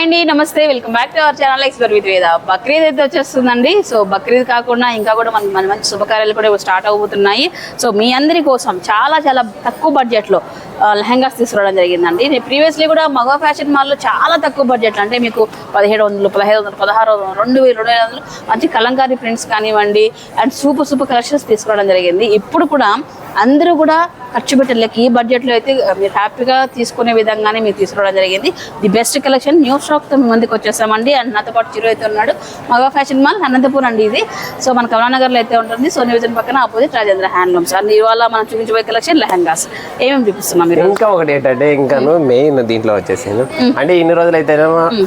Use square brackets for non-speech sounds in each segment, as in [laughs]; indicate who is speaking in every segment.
Speaker 1: Hi అండి నమస్తే welcome back to our channel expert with Veda Bakrid అయితే వచ్చేస్తుందండి. సో బక్రీద్ కాకుండా ఇంకా కూడా మనకి మంచి మంచి శుభకార్యాలు కూడా స్టార్ట్ అవబోతున్నాయి. సో మీ అందరి కోసం చాలా చాలా తక్కువ బడ్జెట్లో లెహంగాస్ తీసుకురావడం జరిగిందండి. నేను ప్రీవియస్లీ కూడా మగ ఫ్యాషన్ మాల్లో చాలా తక్కువ బడ్జెట్ అంటే మీకు పదిహేడు వందలు పదహైదు వందలు పదహారు వందలు రెండు వేలు రెండు వేల వందలు మంచి కలంకారీ ప్రింట్స్ కానివ్వండి అండ్ సూపర్ సూపర్ కలెక్షన్స్ తీసుకురావడం జరిగింది. ఇప్పుడు కూడా అందరూ కూడా ఖర్చు పెట్టలేక ఈ బడ్జెట్లో అయితే మీరు హ్యాపీగా తీసుకునే విధంగానే మీరు తీసుకురావడం జరిగింది. ది బెస్ట్ కలెక్షన్ న్యూ స్టాక్తో మీ ముందుకు వచ్చేసామండి. అండ్ నాతో పాటు చిరు అయితే ఉన్నాడు. మగ ఫ్యాషన్ మాల్ అనంతపూర్ అండి ఇది. సో మన కమలానగర్లో అయితే ఉంటుంది. సో నియోజన పక్కన ఆపోజిట్ రాజేంద్ర హ్యాండ్లూమ్స్. అండ్ ఇవాళ మనం చూపించబోయే కలెక్షన్ లెహంగాస్. ఏమేమి చూపిస్తున్నాం మీరు?
Speaker 2: ఇంకా ఒకటి ఏంటంటే ఇంకా మెయిన్ దీంట్లో వచ్చేసాను అంటే ఇన్ని రోజులు అయితే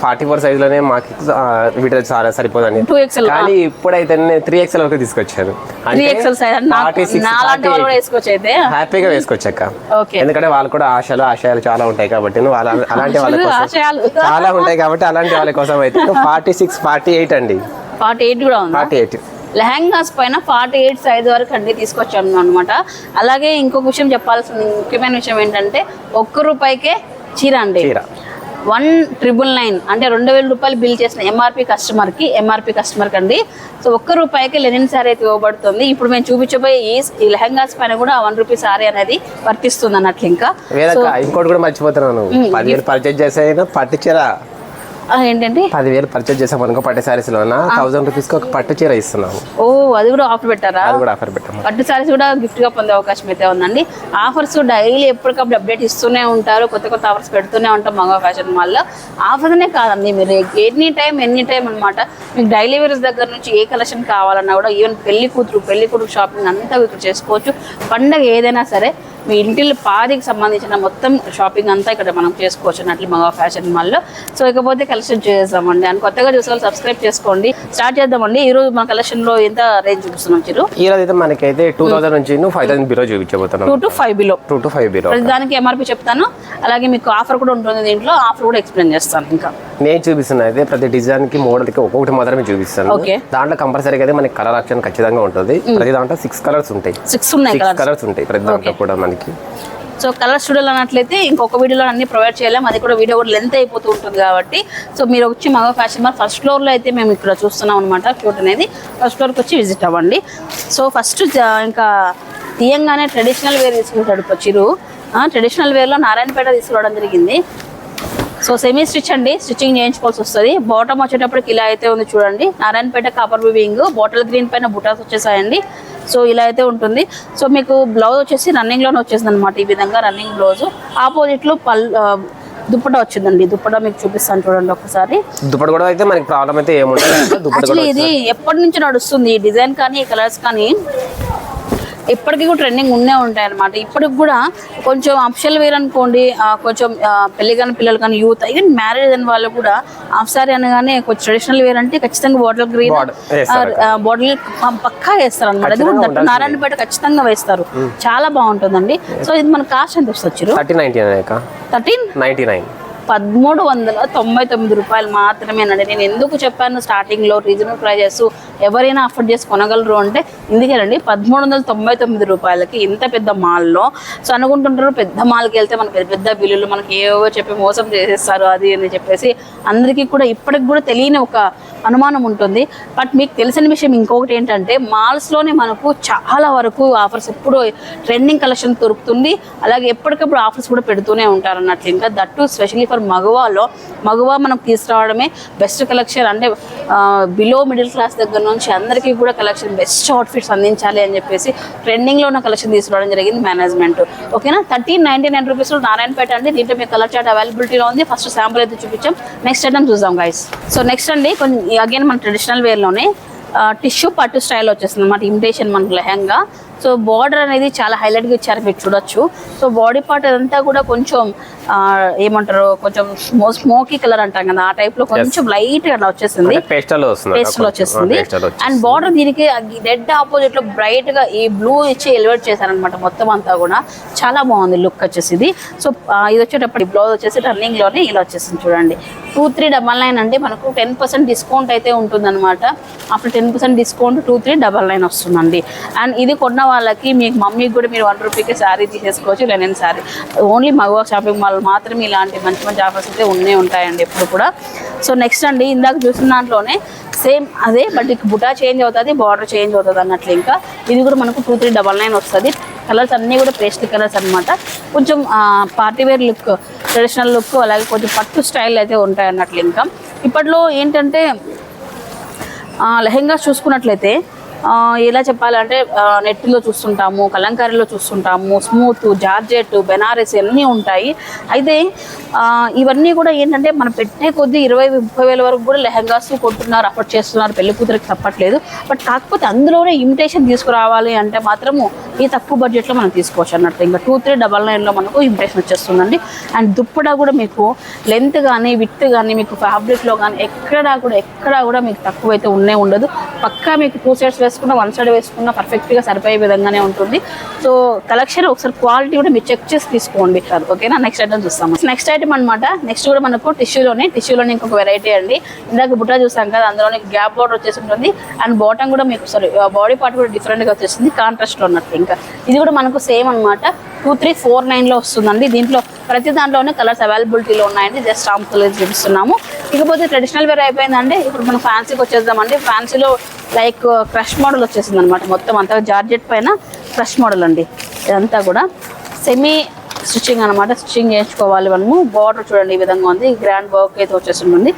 Speaker 2: ఫార్టీ ఫోర్ సైజ్లోనే మాకు వీటిలో చాలా సరిపోదండి.
Speaker 1: టూ ఎక్స్ఎల్
Speaker 2: కానీ ఇప్పుడైతే త్రీ ఎక్స్ఎల్ వరకు తీసుకొచ్చాను
Speaker 1: త్రీ ఎక్స్ఎల్ సైజ్ వేసుకోవచ్చు అయితే
Speaker 2: హ్యాపీగా వేసుకోవచ్చక్క.
Speaker 1: ఓకే.
Speaker 2: ఎందుకంటే వాళ్ళు కూడా ఆశలు ఆశయాలు చాలా ఉంటాయి కాబట్టి [laughs] అలాంటి వాళ్ళ. చాలా ఉంటాయి. కాబట్టి అలాంటి వాళ్ళ కోసం అయితే. ఫార్టీ సిక్స్ ఫార్టీ ఎయిట్ అండి.
Speaker 1: ఫార్టీ ఎయిట్ కూడా ఉంది?
Speaker 2: ఫార్టీ ఎయిట్
Speaker 1: లెహంగాస్ పైన ఫార్టీ ఎయిట్ సైజ్ వరకు అన్ని తీసుకొచ్చాము అనమాట అలాగే ఇంకొక విషయం చెప్పాల్సిన ముఖ్యమైన విషయం ఏంటంటే ఒక్క రూపాయికే చీర అండి. వన్ ట్రిపుల్ నైన్ అంటే రెండు వేల రూపాయలు బిల్ చేసిన ఎంఆర్పి కస్టమర్కి ఎంఆర్పి కస్టమర్కి అండి. సో ఒక్క రూపాయికి లెనిన్ శారీ అయితే ఇవ్వబడుతుంది. ఇప్పుడు మేము చూపించబోయే ఈ లెహంగాస్ పైన కూడా వన్ రూపీ శారీ అనేది వర్తిస్తుంది అన్నట్లు ఇంకా.
Speaker 2: ఇంకోటి కూడా మర్చిపోతున్నాను. పర్చేజ్ చేసైనా పట్టు చీర
Speaker 1: ఏంటండి?
Speaker 2: పదివేలు పర్చేజ్ చేసాం అనుకో పట్టు శారీస్ లోన? థౌసండ్ రూపీస్కి ఒక పట్టు చీర ఇస్తున్నాము.
Speaker 1: ఓ అది కూడా ఆఫర్ పెట్టారా?
Speaker 2: అది కూడా ఆఫర్ పెట్టాము.
Speaker 1: పట్టు సారీస్ కూడా గిఫ్ట్గా పొందే అవకాశం అయితే ఉందండి. ఆఫర్స్ డైలీ ఎప్పటికప్పుడు అప్డేట్ ఇస్తూనే ఉంటారు. కొత్త కొత్త ఆఫర్స్ పెడుతూనే ఉంటాం మగ ఫ్యాషన్ మాల్లో ఆఫర్స్ అనే కాదండి మీరు ఎనీ టైం ఎనీ టైం అన్నమాట. మీకు డైలీ వేర్స్ దగ్గర నుంచి ఏ కలెక్షన్ కావాలన్నా కూడా ఈవెన్ పెళ్ళి కూతురు పెళ్ళి కొడుకు షాపింగ్ అంతా ఇక్కడ చేసుకోవచ్చు. పండగ ఏదైనా సరే మీ ఇంటి పాదికి సంబంధించిన మొత్తం షాపింగ్ అంతా ఇక్కడ మనం చేసుకోవచ్చు అన్నట్లు మగ ఫ్యాషన్ మాల్లో. సో ఇకపోతే కలెక్షన్ చేద్దామండి. అండ్ కొత్తగా చూసే సబ్స్క్రైబ్ చేసుకోండి. స్టార్ట్ చేద్దామండి. ఈ రోజు మన కలెక్షన్లో ఎంత రేంజ్ చూపిస్తున్నాం చిరు
Speaker 2: ఈ రోజు అయితే మనకైతే టూ థౌసండ్ నుంచి five thousand below చూపించబోతున్నాం.
Speaker 1: Two to five below
Speaker 2: two to five below
Speaker 1: దానికి ఎంఆర్పి చెప్తాను. అలాగే మీకు ఆఫర్ కూడా ఉంటుంది దీంట్లో. ఆఫర్ కూడా ఎక్స్ప్లెయిన్ చేస్తాను ఇంకా.
Speaker 2: నేను చూపిస్తున్నా అయితే ప్రతి డిజైన్కి మోడల్కి ఒక్కొక్కటి మాత్రమే చూపిస్తాను. దాంట్లో కంపల్సరీగా అయితే మనకి కలర్ ఆప్షన్ ఖచ్చితంగా ఉంటుంది. ప్రతి దాంట్లో సిక్స్ కలర్స్ ఉంటాయి.
Speaker 1: సిక్స్ కలర్స్
Speaker 2: కలర్స్ ఉంటాయి ప్రతి దాంట్లో కూడా మనకి.
Speaker 1: సో కలర్ స్టూడియోలు అన్నట్లయితే ఇంకొక వీడియోలో అన్ని ప్రొవైడ్ చేయలేము అది కూడా వీడియో కూడా లెంత్ అయిపోతూ ఉంటుంది కాబట్టి. సో మీరు వచ్చి మగ ఫ్యాషన్ మాల్ ఫస్ట్ ఫ్లోర్లో అయితే మేము ఇక్కడ చూస్తున్నాం అనమాట షూట్ అనేది. ఫస్ట్ ఫ్లోర్కి వచ్చి విజిట్ అవ్వండి. సో ఫస్ట్ ఇంకా తీయంగానే ట్రెడిషనల్ వేర్ తీసుకుంటాడు చిరు ట్రెడిషనల్ వేర్లో నారాయణపేట తీసుకురావడం జరిగింది. సో సెమీ స్టిచ్ అండి. స్టిచ్చింగ్ చేయించుకోవాల్సి వస్తుంది. బాటమ్ వచ్చేటప్పటికి ఇలా అయితే ఉంది చూడండి. Narayanpet copper weaving bottle green పైన బుటాస్ వచ్చేసాయండి. సో ఇలా అయితే ఉంటుంది. సో మీకు బ్లౌజ్ వచ్చేసి రన్నింగ్లోనే వచ్చేసింది అనమాట ఈ విధంగా రన్నింగ్ బ్లౌజ్ ఆపోజిట్లో పల్ దుప్పట వచ్చిందండి. దుప్పట మీకు చూపిస్తాను చూడండి ఒకసారి.
Speaker 2: దుప్పటి కూడా అయితే మనకి ప్రాబ్లం అయితే ఏముంటుంది
Speaker 1: యాక్చువల్లీ ఇది ఎప్పటి నుంచి నడుస్తుంది? ఈ డిజైన్ కానీ ఈ కలర్స్ కానీ ఇప్పటికీ కూడా ట్రెండింగ్ ఉండే ఉంటాయి అనమాట ఇప్పటికి కూడా కొంచెం అప్షల్ వేర్ అనుకోండి కొంచెం పెళ్ళి కానీ పిల్లలు కానీ యూత్ ఈవెన్ మ్యారేజ్ అయిన వాళ్ళు కూడా హాఫ్ సారీ అనగానే కొంచెం ట్రెడిషనల్ వేర్ అంటే ఖచ్చితంగా బాటిల్ గ్రీన్. బాటిల్ పక్కా వేస్తారు అనమాట అది కూడా నారాయణపేట ఖచ్చితంగా వేస్తారు. చాలా బాగుంటుందండి. సో ఇది మన కాస్ట్ ఎంత వస్తుంది థర్టీన్?
Speaker 2: Ninety nine.
Speaker 1: పదమూడు వందల తొంభై తొమ్మిది రూపాయలు మాత్రమేనండి. నేను ఎందుకు చెప్పాను స్టార్టింగ్లో రీజనబుల్ ప్రైజెస్ ఎవరైనా అఫోర్డ్ చేసి కొనగలరు అంటే ఇందుకేనండి పదమూడు వందల తొంభై తొమ్మిది రూపాయలకి ఇంత పెద్ద మాల్లో. సో అనుకుంటుంటారు పెద్ద మాల్కి వెళ్తే మనకి పెద్ద పెద్ద బిల్లులు మనకి ఏవో చెప్పి మోసం చేసేస్తారు అది అని చెప్పేసి అందరికీ కూడా ఇప్పటికి కూడా తెలియని ఒక అనుమానం ఉంటుంది. బట్ మీకు తెలిసిన విషయం ఇంకొకటి ఏంటంటే మాల్స్లోనే మనకు చాలా వరకు ఆఫర్స్ ఎప్పుడు ట్రెండింగ్ కలెక్షన్ దొరుకుతుంది. అలాగే ఎప్పటికప్పుడు ఆఫర్స్ కూడా పెడుతూనే ఉంటారు అన్నట్లు ఇంకా దట్టు స్పెషల్లీ ఫర్ మగవాలో మగవా మనం తీసుకురావడమే బెస్ట్ కలెక్షన్. అంటే బిలో మిడిల్ క్లాస్ దగ్గర నుంచి అందరికీ కూడా కలెక్షన్ బెస్ట్ అవుట్ఫిట్స్ అందించాలి అని చెప్పేసి ట్రెండింగ్లో ఉన్న కలెక్షన్ తీసుకురావడం జరిగింది మేనేజ్మెంట్ ఓకేనా? థర్టీన్ నైన్టీ నైన్ రూపీస్లో నారాయణపేట అండి. దీంట్లో మీకు కలర్ చార్ట్ అవైలబిలిటీలో ఉంది. ఫస్ట్ శాంపుల్ అయితే చూపించాం. నెక్స్ట్ ఐటమ్ చూద్దాం గైస్ సో నెక్స్ట్ అండి కొంచెం అగైన్ మన ట్రెడిషనల్ వేర్లోనే టిష్యూ పట్టు స్టైల్ వచ్చేస్తుంది అనమాట ఇమిటేషన్ మనకు లెహంగా. సో బార్డర్ అనేది చాలా హైలైట్గా ఇచ్చారు మీరు చూడొచ్చు. సో బాడీ పార్ట్ అదంతా కూడా కొంచెం ఏమంటారు కొంచెం స్మో స్మోకీ కలర్ అంటాం కదా ఆ type లో కొంచెం లైట్గా వచ్చేసింది.
Speaker 2: పేస్టల్ పేస్టల్
Speaker 1: అండ్ బార్డర్ దీనికి రెడ్ ఆపోజిట్లో బ్రైట్గా ఈ బ్లూ ఇచ్చి ఎలివేట్ చేశారనమాట మొత్తం అంతా కూడా. చాలా బాగుంది లుక్ వచ్చేసి ఇది సో ఇది వచ్చేటప్పుడు బ్లౌజ్ వచ్చేసి రన్నింగ్లోనే ఇలా వచ్చేసింది చూడండి. టూ త్రీ డబల్ నైన్ అంటే మనకు టెన్ పర్సెంట్ డిస్కౌంట్ అయితే ఉంటుందన్నమాట. అప్పుడు ten percent discount two three double nine వస్తుందండి. అండ్ ఇది కొన్న వాళ్ళకి మీకు మమ్మీకి కూడా మీరు వన్ రూపీకి శారీ తీసేసుకోవచ్చు linen sari. Only Magava shopping mall మాత్రమే ఇలాంటి మంచి మంచి ఆఫర్స్ అయితే ఉన్నే ఉంటాయండి ఎప్పుడు కూడా. సో నెక్స్ట్ అండి ఇందాక చూసిన దాంట్లోనే సేమ్ అదే బట్ ఇక బుటా చేంజ్ అవుతుంది బార్డర్ చేంజ్ అవుతుంది అన్నట్లు ఇంకా. ఇది కూడా మనకు టూ త్రీ డబల్ నైన్ వస్తుంది. కలర్స్ అన్నీ కూడా పేస్ట్ కలర్స్ అనమాట కొంచెం పార్టీవేర్ లుక్ ట్రెడిషనల్ లుక్ అలాగే కొంచెం పట్టు స్టైల్ అయితే ఉంటాయి అన్నట్లు ఇంకా. ఇప్పట్లో ఏంటంటే లెహెంగాస్ చూసుకున్నట్లయితే ఎలా చెప్పాలంటే నెట్లో చూస్తుంటాము కలంకారీలో చూస్తుంటాము స్మూత్ జార్జెట్ బెనారస్ అన్నీ ఉంటాయి. అయితే ఇవన్నీ కూడా ఏంటంటే మనం పెట్టే కొద్దీ ఇరవై ముప్పై వేల వరకు కూడా లెహంగాస్ కొట్టున్నారు అఫోర్డ్ చేస్తున్నారు పెళ్ళి కూతురికి తప్పట్లేదు. బట్ కాకపోతే అందులోనే ఇమిటేషన్ తీసుకురావాలి అంటే మాత్రము ఈ తక్కువ బడ్జెట్లో మనం తీసుకోవచ్చు అన్నట్టు. ఇంకా టూ త్రీ డబల్ నైన్లో మనకు ఇంప్రెషన్ వచ్చేస్తుందండి. అండ్ దుప్పడా కూడా మీకు లెంత్ కానీ విత్ కానీ మీకు ఫ్యాబ్రిక్లో కానీ ఎక్కడా కూడా ఎక్కడా కూడా మీకు తక్కువ అయితే ఉన్నే ఉండదు. పక్కా మీకు టూ సైడ్స్ వేసుకున్న వన్ సైడ్ వేసుకున్న పర్ఫెక్ట్గా సరిపోయే విధంగానే ఉంటుంది. సో కలెక్షన్ ఒకసారి క్వాలిటీ కూడా మీరు చెక్ చేసి తీసుకోండి. కాదు ఓకేనా నెక్స్ట్ ఐటమ్ చూస్తాము నెక్స్ట్ ఐటమ్ అనమాట నెక్స్ట్ కూడా మనకు టిష్యూలోనే టిష్యూలోనే ఇంకొక వెరైటీ అండి. ఇందాక బుట్ట చూసాం కదా అందులోనే గ్యాప్ బోర్డర్ వచ్చేసి ఉంటుంది. అండ్ బాటమ్ కూడా మీకు సారీ బాడీ పార్ట్ కూడా డిఫరెంట్గా వచ్చేసింది కాంట్రాస్ట్లో ఉన్నట్టు ఇంకా. ఇది కూడా మనకు సేమ్ అనమాట టూ త్రీ ఫోర్ నైన్లో వస్తుందండి. దీంట్లో ప్రతి దాంట్లోనే కలర్స్ అవైలబిలిటీలో ఉన్నాయండి. జస్ట్ ఆమ్ కలర్స్ చూపిస్తున్నాము. ఇకపోతే ట్రెడిషనల్ వేర్ అయిపోయిందండి. ఇప్పుడు మనం ఫ్యాన్సీకి వచ్చేద్దామండి. ఫ్యాన్సీలో లైక్ క్రష్ మోడల్ వచ్చేసింది అనమాట మొత్తం అంతా జార్జెట్ పైన క్రష్ మోడల్ అండి. ఇదంతా కూడా సెమీ స్టిచ్చింగ్ అనమాట స్టిచ్చింగ్ చేయించుకోవాలి మనము. బార్డర్ చూడండి ఈ విధంగా ఉంది. గ్రాండ్ వర్క్ అయితే వచ్చేసింటుంది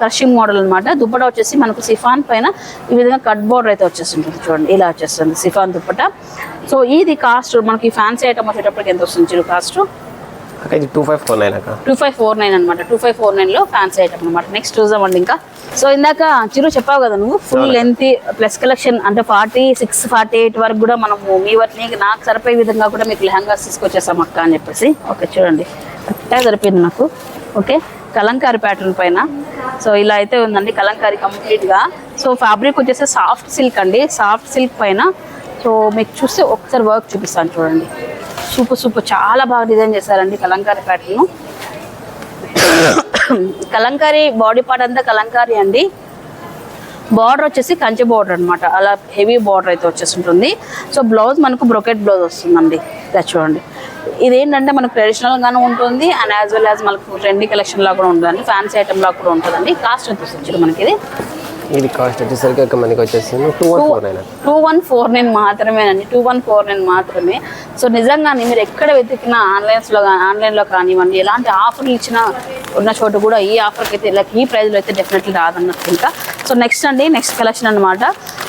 Speaker 1: క్రషింగ్ మోడల్ అనమాట దుప్పట వచ్చేసి మనకు సిఫాన్ పైన ఈ విధంగా కట్ బార్డర్ అయితే వచ్చేసింటుంది చూడండి ఇలా వచ్చేస్తుంది సిఫాన్ దుప్పట. సో ఇది కాస్ట్ మనకి ఫ్యాన్సీ ఐటమ్ వచ్చేటప్పటికి ఎంత వస్తుంది? చిరు కాస్ట్
Speaker 2: అక్క ఇది టూ ఫైవ్ ఫోర్ నైన్ అక్క.
Speaker 1: టూ ఫైవ్ ఫోర్ నైన్ అనమాట టూ ఫైవ్ ఫోర్ నైన్లో ఫ్యాన్సీ ఐటమ్ అనమాట నెక్స్ట్ చూద్దామండి ఇంకా. సో ఇందాక చిరు చెప్పావు కదా నువ్వు ఫుల్ లెంత్ ప్లస్ కలెక్షన్ అంటే ఫార్టీ సిక్స్ ఫార్టీ ఎయిట్ వరకు కూడా మనము మీ వాటిని నాకు సరిపోయే విధంగా కూడా మీకు లెహంగాస్ తీసుకొచ్చేసాం అక్క అని చెప్పేసి. ఓకే చూడండి. కరెక్ట్గా సరిపోయింది నాకు. ఓకే కలంకారీ ప్యాటర్న్ పైన. సో ఇలా అయితే ఉందండి కలంకారీ కంప్లీట్గా సో ఫ్యాబ్రిక్ వచ్చేసి సాఫ్ట్ సిల్క్ అండి. సాఫ్ట్ సిల్క్ పైన. సో మీకు చూస్తే ఒకసారి వర్క్ చూపిస్తాను చూడండి. సూపర్ సూపర్ చాలా బాగా డిజైన్ చేశారండి Kalamkari pattern. Kalamkari body part అంతా కలంకారీ అండి. బార్డర్ వచ్చేసి కంచె బార్డర్ అనమాట అలా హెవీ బార్డర్ అయితే వచ్చేసి ఉంటుంది. సో బ్లౌజ్ మనకు బ్రొకెట్ బ్లౌజ్ వస్తుందండి. ఇలా చూడండి. ఇదేంటంటే మనకు ట్రెడిషనల్గానే ఉంటుంది అండ్ యాజ్ వెల్ యాజ్ మనకు ట్రెండీ కలెక్షన్లా కూడా ఉంటుందండి. ఫ్యాన్సీ ఐటెంలా కూడా ఉంటుందండి. కాస్ట్ ఎంత వస్తుంది మనకి ఇది?
Speaker 2: ఇది కాస్ట్ వచ్చేసరికి ఒక మనకి వచ్చేసి two one four nine?
Speaker 1: Two one four nine మాత్రమేనండి. టూ వన్ ఫోర్ నైన్ మాత్రమే. సో నిజంగానే మీరు ఎక్కడ వెతికినా ఆన్లైన్స్లో ఆన్లైన్లో కానివ్వండి ఎలాంటి ఆఫర్లు ఇచ్చినా ఉన్న చోట కూడా ఈ ఆఫర్కి అయితే లైక్ ఈ ప్రైస్లో అయితే డెఫినెట్లీ రాదన్నట్టు ఇంకా. సో నెక్స్ట్ అండి నెక్స్ట్ కలెక్షన్ అనమాట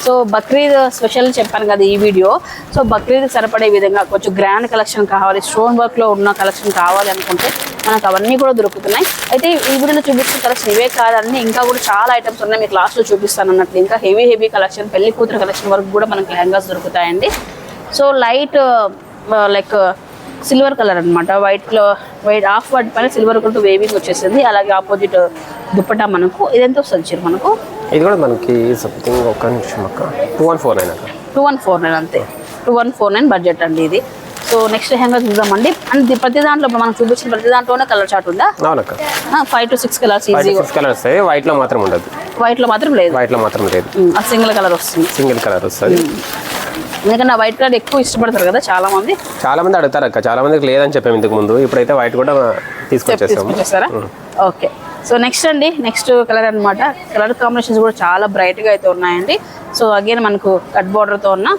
Speaker 1: సో బక్రీద్ స్పెషల్ చెప్పాను కదా ఈ వీడియో. సో బక్రీద్ సరిపడే విధంగా కొంచెం గ్రాండ్ కలెక్షన్ కావాలి స్టోన్ వర్క్లో ఉన్న కలెక్షన్ కావాలి అనుకుంటే మనకు అవన్నీ కూడా దొరుకుతున్నాయి. అయితే ఈ వీడియోలో చూపిస్తున్న కలెక్షన్ ఇవే కాదండి ఇంకా కూడా చాలా ఐటమ్స్ ఉన్నాయి. మీకు లాస్ట్లో చూపిస్తాను అన్నట్లు. ఇంకా హెవీ హెవీ కలెక్షన్ పెళ్ళి కూతురు కలెక్షన్ వరకు కూడా మనకి లెహంగాస్ దొరుకుతాయండి. So light like silver colour అనమాట వైట్లో వైట్ ఆఫ్ వైట్ పైన సిల్వర్ కలర్ వేవింగ్ వచ్చేసింది. అలాగే ఆపోజిట్ దుప్పటా మనకు. ఇదెంత వస్తుంది చీర మనకు?
Speaker 2: ఇది కూడా మనకి సంథింగ్ ఒక నిమిషం అక్క. టూ వన్ ఫోర్ నైన్ అక్క?
Speaker 1: టూ వన్ ఫోర్ నైన్ అంతే. Two one four nine budget అండి ఇది. సో నెక్స్ట్ లెహంగా చూద్దామండి. అండ్ ప్రతి దాంట్లో మనం చూపించిన ప్రతి దాంట్లోనే కలర్ చార్ట్ ఉందా?
Speaker 2: అవునక్క.
Speaker 1: Five to six colours
Speaker 2: six colour వస్తాయి వైట్లో మాత్రం ఉండదు.
Speaker 1: వైట్లో మాత్రం లేదు.
Speaker 2: వైట్లో మాత్రం లేదు.
Speaker 1: సింగిల్ కలర్ వస్తుంది.
Speaker 2: సింగిల్ కలర్ వస్తుంది.
Speaker 1: ఎందుకంటే వైట్ కలర్ ఎక్కువ ఇష్టపడతారు కదా చాలా మంది
Speaker 2: చాలా మంది అడుగుతారు అక్క చాలా మందికి లేదని చెప్పాము ఇంతకు ముందు. ఇప్పుడైతే వైట్ కూడా తీసుకొచ్చేసాము.
Speaker 1: ఓకే. సో నెక్స్ట్ అండి నెక్స్ట్ కలర్ అన్నమాట. కలర్ కాంబినేషన్స్ కూడా చాలా bright గా అయితే ఉన్నాయండి. సో అగైన్ మనకు కట్తో ఉన్న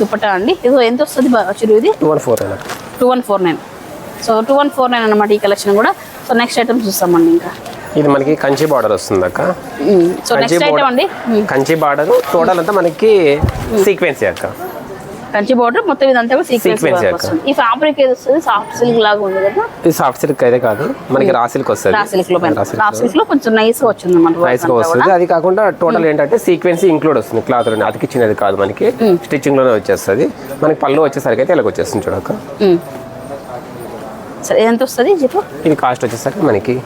Speaker 1: దుపట్టా అండి. ఇది ఎంత వస్తుంది చిరు ఇది?
Speaker 2: Two one four nine
Speaker 1: two one four nine. So two one four nine అనమాట ఈ కలెక్షన్ కూడా. సో నెక్స్ట్ ఐటమ్ చూస్తామండి ఇంకా.
Speaker 2: ఇది మనకి కంచి బార్డర్ వస్తుంది అక్క
Speaker 1: సో నెక్స్ట్ ఐటమ్ అండి.
Speaker 2: కంచి బార్డర్. టోటల్ అంతా మనకి సీక్వెన్సీ అక్క.
Speaker 1: కంచి బార్డర్ మొత్తం ఇదంతా కూడా సీక్వెన్స్ ఈ ఫ్యాబ్రిక్ ఏది వస్తుంది? సాఫ్ట్ సిల్క్ లాగా ఉంది కదా.
Speaker 2: ఇది సాఫ్ట్ సిల్క్ అయితే కాదు. మనకి రా సిల్క్ వస్తుంది.
Speaker 1: రా సిల్క్లో
Speaker 2: రా
Speaker 1: సిల్క్లో. కొంచెం నైస్గా వచ్చింది అనమాట
Speaker 2: నైస్గా వస్తుంది. అది కాకుండా టోటల్ ఏంటంటే సీక్వెన్సీ ఇంక్లూడ్ వస్తుంది. క్లాత్లోనే. అతికిచ్చినది కాదు మనకి. స్టిచ్చింగ్లోనే వచ్చేస్తుంది. మనకి పళ్ళు వచ్చేసరికి అయితే ఇలాగ వచ్చేస్తుంది చూడక
Speaker 1: సరే ఎంత వస్తుంది?
Speaker 2: ఇది కాస్ట్ వచ్చేసరికి మనకి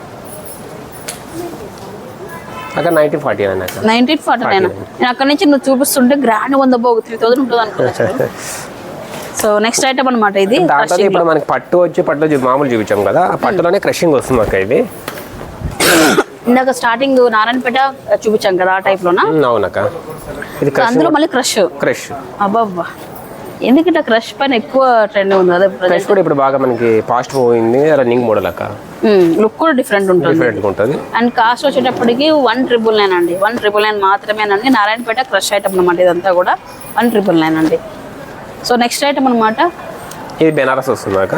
Speaker 2: అక్కడ నైన్టీన్ ఫార్టీ నైన్ అక్క.
Speaker 1: నైన్టీన్ ఫార్టీ నైన్ నేను అక్కడ నుంచి నువ్వు చూపిస్తుంటే గ్రాండ్ వంద పోగు త్రీ థౌసండ్ ఉంటుంది అనుకున్నాను సో [laughs] నెక్స్ట్ ఐటమ్ అనమాట ఇది
Speaker 2: దాంట్లో ఇప్పుడు. మనకి పట్టు వచ్చి పట్టులో చూ- మామూలు చూపించాం కదా ఆ పట్టులోనే క్రషింగ్ వస్తుంది అక్క ఇది.
Speaker 1: ఇందాక స్టార్టింగ్ నారాయణపేట చూపించాం కదా ఆ టైప్ లోనా?
Speaker 2: అవునక్క. ఇది
Speaker 1: అందులో మళ్ళీ క్రష్
Speaker 2: క్రష్
Speaker 1: అబ్బబ్బా. ఎందుకంటే క్రష్ పైన ఎక్కువ ట్రెండ్ ఉంది అదే
Speaker 2: ప్రైస్ కూడా ఇప్పుడు బాగా మనకి ఫాస్ట్ పోయింది రన్నింగ్ మోడల్ అక్క.
Speaker 1: లుక్ కూడా డిఫరెంట్ ఉంటుంది.
Speaker 2: డిఫరెంట్గా ఉంటుంది.
Speaker 1: అండ్ కాస్ట్ వచ్చేటప్పటికి వన్ ట్రిపుల్ నైన్ అండి. వన్ ట్రిపుల్ నైన్ మాత్రమేనండి నారాయణపేట క్రష్ ఐటమ్ అనమాట ఇదంతా కూడా. వన్ ట్రిపుల్ నైన్ అండి. సో నెక్స్ట్ ఐటమ్ అనమాట
Speaker 2: ఇది బెనారస్ వస్తుంది అక్క.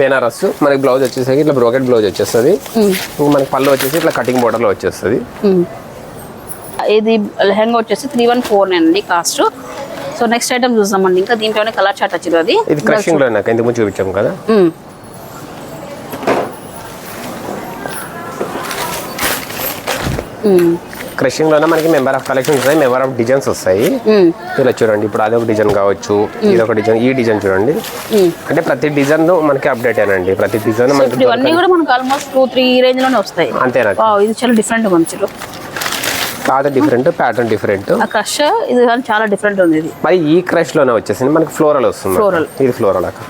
Speaker 2: బెనారస్ మనకి బ్లౌజ్ వచ్చేసరికి ఇట్లా బ్రోకెట్ బ్లౌజ్ వచ్చేస్తుంది. మనకి పళ్ళు వచ్చేసి ఇట్లా కటింగ్ బోర్డర్లో వచ్చేస్తుంది.
Speaker 1: ఇది లెహంగా వచ్చేసి త్రీ వన్ ఫోర్ నైన్ అండి కాస్ట్. సో నెక్స్ట్ ఐటమ్ చూద్దామండి. ఇంకా దీంట్లోనే కలర్ చాట్ వచ్చింది అది.
Speaker 2: ఇది క్రషింగ్లో నాకు ఇంతకు ముందు చూపించాం కదా. క్రషింగ్లోనే మనకి మెంబర్ ఆఫ్ కలెక్షన్స్ వస్తాయి మెంబర్ ఆఫ్ డిజైన్స్ వస్తాయి. ఇలా చూడండి ఇప్పుడు అదొక డిజైన్ కావచ్చు ఇది ఒక డిజైన్ ఈ డిజైన్ చూడండి. అంటే ప్రతి డిజైన్ మనకి అప్డేట్ అయినండి ప్రతి డిజైన్ మనకి
Speaker 1: కూడా మనకు ఆల్మోస్ట్ టూ త్రీ రేంజ్లోనే వస్తాయి
Speaker 2: అంతేనా
Speaker 1: ఇది చాలా డిఫరెంట్ మంచిలో
Speaker 2: కాదు డిఫరెంట్ ప్యాటర్న్ డిఫరెంట్
Speaker 1: క్రష్ ఇది చాలా డిఫరెంట్ ఉంది ఇది.
Speaker 2: మరి ఈ క్రష్లోనే వచ్చేసింది మనకి ఫ్లోరల్ వస్తుంది.
Speaker 1: Floral.
Speaker 2: ఇది ఫ్లోరల్ అక్క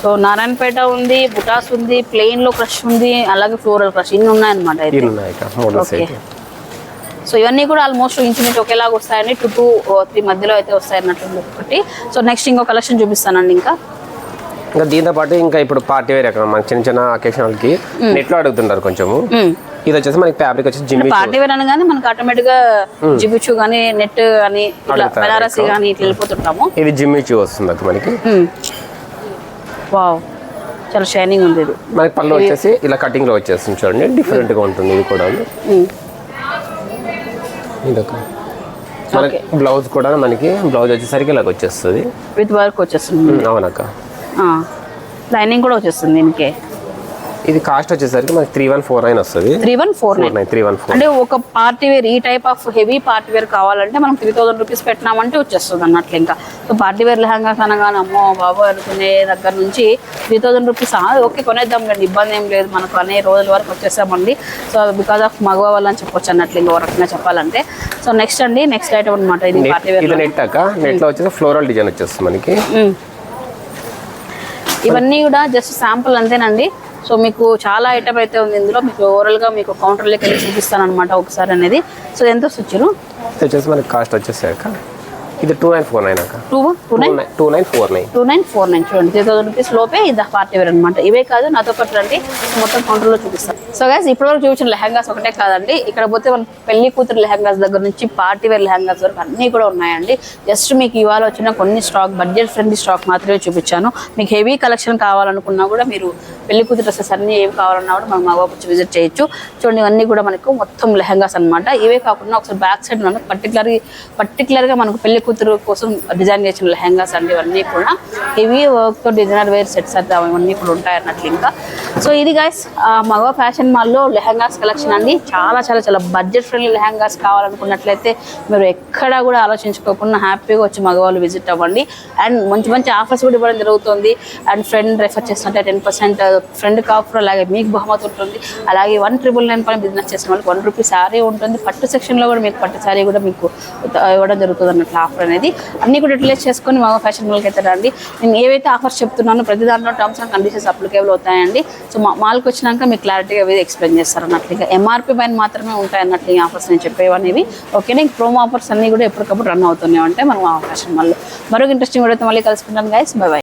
Speaker 1: సో నారాయణపేట ఉంది బుటాస్ ఉంది ప్లెయిన్లో క్రష్ ఉంది అలాగే ఫ్లోరల్ క్రష్ ఇన్ని ఉన్నాయన్నమాట
Speaker 2: ఇవి ఉన్నాయి అయితే.
Speaker 1: సో ఇవన్నీ కూడా ఆల్మోస్ట్ ఇంచుమించు ఒకేలాగా వస్తాయండి టూ టూ త్రీ మధ్యలో అయితే వస్తాయి అన్నట్టు ఒకటి. సో నెక్స్ట్ ఇంకో కలెక్షన్ చూపిస్తానండి ఇంకా.
Speaker 2: ఇంకా దీంతో పాటు ఇంకా ఇప్పుడు పార్టీ వేర్ అక్కడ మనకి చిన్న చిన్న అకేషనల్కి నెట్లో అడుగుతుంటారు కొంచెము. ఇది వచ్చేసి మనకి ఫ్యాబ్రిక్ వచ్చేసి జిమ్మి
Speaker 1: పార్టీ వేర్ అనగానే మనకి ఆటోమేటిక్గా జిబిచు కానీ నెట్ కానీ ఇట్లా బనారసి కానీ ఇట్లా వెళ్ళిపోతుంటాము.
Speaker 2: ఇది జిమ్మి చూ వస్తుంది అక్క మనకి.
Speaker 1: వావ్ చాలా షైనింగ్ ఉంది ఇది.
Speaker 2: మనకి పళ్ళు వచ్చేసి ఇలా కటింగ్లో వచ్చేస్తుంది చూడండి. డిఫరెంట్గా ఉంటుంది ఇది కూడా. ఇదొక. బ్లౌజ్ కూడా మనకి బ్లౌజ్ వచ్చేసరికి ఇలాగ వచ్చేస్తుంది.
Speaker 1: విత్ వర్క్ వచ్చేస్తుంది.
Speaker 2: అవునక్క.
Speaker 1: లైనింగ్ కూడా వచ్చేస్తుంది దీనికి.
Speaker 2: ఇది కాస్ట్ వచ్చేసరికి మనకి త్రీ వన్ ఫోర్ నైన్ వస్తుంది.
Speaker 1: Three one four nine.
Speaker 2: Three one four
Speaker 1: అంటే ఒక పార్టీ వేర్ ఈ type of heavy party wear కావాలంటే మనం త్రీ థౌసండ్ రూపీస్ పెట్టినామంటే వచ్చేస్తుంది అన్నట్లు ఇంకా. సో పార్టీ వేర్ లెహంగాస్ అనగానే అమ్మో బాబు అనుకునే దగ్గర నుంచి త్రీ థౌసండ్ రూపీస్ ఓకే కొనేద్దాం లేండి ఇబ్బంది ఏం లేదు మనకు అనే రోజుల వరకు వచ్చేసామండి. సో బికాస్ ఆఫ్ మగవా వల్ల అని చెప్పొచ్చు అన్నట్లు ఇంకో రకంగా చెప్పాలంటే. సో నెక్స్ట్ అండి నెక్స్ట్ ఐటమ్ అనమాట ఇది పార్టీ వేర్
Speaker 2: ఇది నెట్ అక్క. నెట్లో వచ్చేసి ఫ్లోరల్ డిజైన్ వచ్చేస్తుంది మనకి.
Speaker 1: ఇవన్నీ కూడా జస్ట్ శాంపుల్ అంతేనండి. సో మీకు చాలా ఐటమ్ అయితే ఉంది ఇందులో. మీకు ఓవరాల్గా మీకు కౌంటర్లోకి వెళ్ళి చూపిస్తాను అనమాట ఒకసారి అనేది. సో ఎంత వచ్చారు?
Speaker 2: వచ్చేసి మనకి కాస్ట్ వచ్చేసాక ఇది టూ నైన్ ఫోర్ నైన్ అక్క.
Speaker 1: Two two nine
Speaker 2: two nine four nine
Speaker 1: two nine four nine చూడండి. త్రీ థౌసండ్ రూపీస్ లోపే ఇది పార్టీ వేర్ అనమాట ఇవే కాదు నాతో పాటు రండి. మొత్తం కౌంటర్లో చూపిస్తాను. సో గైస్ ఇప్పటివరకు చూపించిన లెహంగాస్ ఒకటే కాదండి. ఇక్కడ పోతే మన పెళ్ళి కూతురు లెహంగాస్ దగ్గర నుంచి పార్టీ వేర్ లెహంగాస్ వరకు అన్నీ కూడా ఉన్నాయండి. జస్ట్ మీకు ఇవాళ వచ్చిన కొన్ని స్టాక్ బడ్జెట్ ఫ్రెండ్లీ స్టాక్ మాత్రమే చూపించాను. మీకు హెవీ కలెక్షన్ కావాలనుకున్నా కూడా మీరు పెళ్ళి కూతురు డ్రెస్సెస్ అన్ని ఏవి కావాలన్నా కూడా మనం మగవాపు వచ్చి విజిట్ చేయొచ్చు. చూడండి ఇవన్నీ కూడా మనకు మొత్తం లెహంగాస్ అన్నమాట. ఇవే కాకుండా ఒకసారి బ్యాక్ సైడ్ మనకు పర్టికులర్ పర్టికులర్గా మనకు పెళ్ళి కూతురు కోసం డిజైన్ చేసిన లెహంగాస్ అండి ఇవన్నీ కూడా. హెవీ వర్క్తో డిజైనర్ వేర్ సెట్స్ అయితే అవన్నీ కూడా ఉంటాయి అన్నట్లు ఇంకా. సో ఇది గైస్ మగవ ఫ్యాషన్ మాల్లో లెహంగాస్ కలెక్షన్ అండి. చాలా చాలా చాలా బడ్జెట్ ఫ్రెండ్లీ లెహంగాస్ కావాలనుకున్నట్లయితే మీరు ఎక్కడా కూడా ఆలోచించుకోకుండా హ్యాపీగా వచ్చి మగవాళ్ళు విజిట్ అవ్వండి. అండ్ మంచి మంచి ఆఫర్స్ కూడా ఇవ్వడం జరుగుతుంది. అండ్ ఫ్రెండ్ రెఫర్ చేసినట్టే టెన్ పర్సెంట్ ఫ్రెండ్ కాఫర్ అలాగే మీకు బహుమతి ఉంటుంది. అలాగే వన్ ట్రిపుల్ నైన్ పైన బిజినెస్ చేసిన వాళ్ళకి వన్ రూపీ శారీ ఉంటుంది. పట్టు సెక్షన్లో కూడా మీకు పట్టు శారీ కూడా మీకు ఇవ్వడం జరుగుతుంది అన్నట్లు ఆఫర్ అనేది అన్ని కూడా యూటిలైజ్ చేసుకొని మగ ఫ్యాషన్ మాల్కి అయితే రండి. నేను ఏవైతే ఆఫర్స్ చెప్తున్నానో ప్రతి దాంట్లో టర్మ్స్ అండ్ కండిషన్స్ అప్లికేబుల్ అవుతాయండి. సో మా మాల్కి వచ్చినాక మీకు క్లారిటీగా అవి ఎక్స్ప్లెయిన్ చేస్తారు అన్నట్లుగా ఎంఆర్పి ఎంఆర్పీ పైన మాత్రమే ఉంటాయి అన్నట్లు ఈ ఆఫర్స్ నేను చెప్పేవనేవి. ఓకే ఇంక ప్రోమో ఆఫర్స్ అన్ని కూడా ఎప్పటికప్పుడు రన్ అవుతున్నాయి అంటే మనం ఫ్యాషన్ మాల్లో మరొక ఇంట్రెస్టింగ్ కూడా అయితే మళ్ళీ కలుసుకుంటాను గైస్ బై బై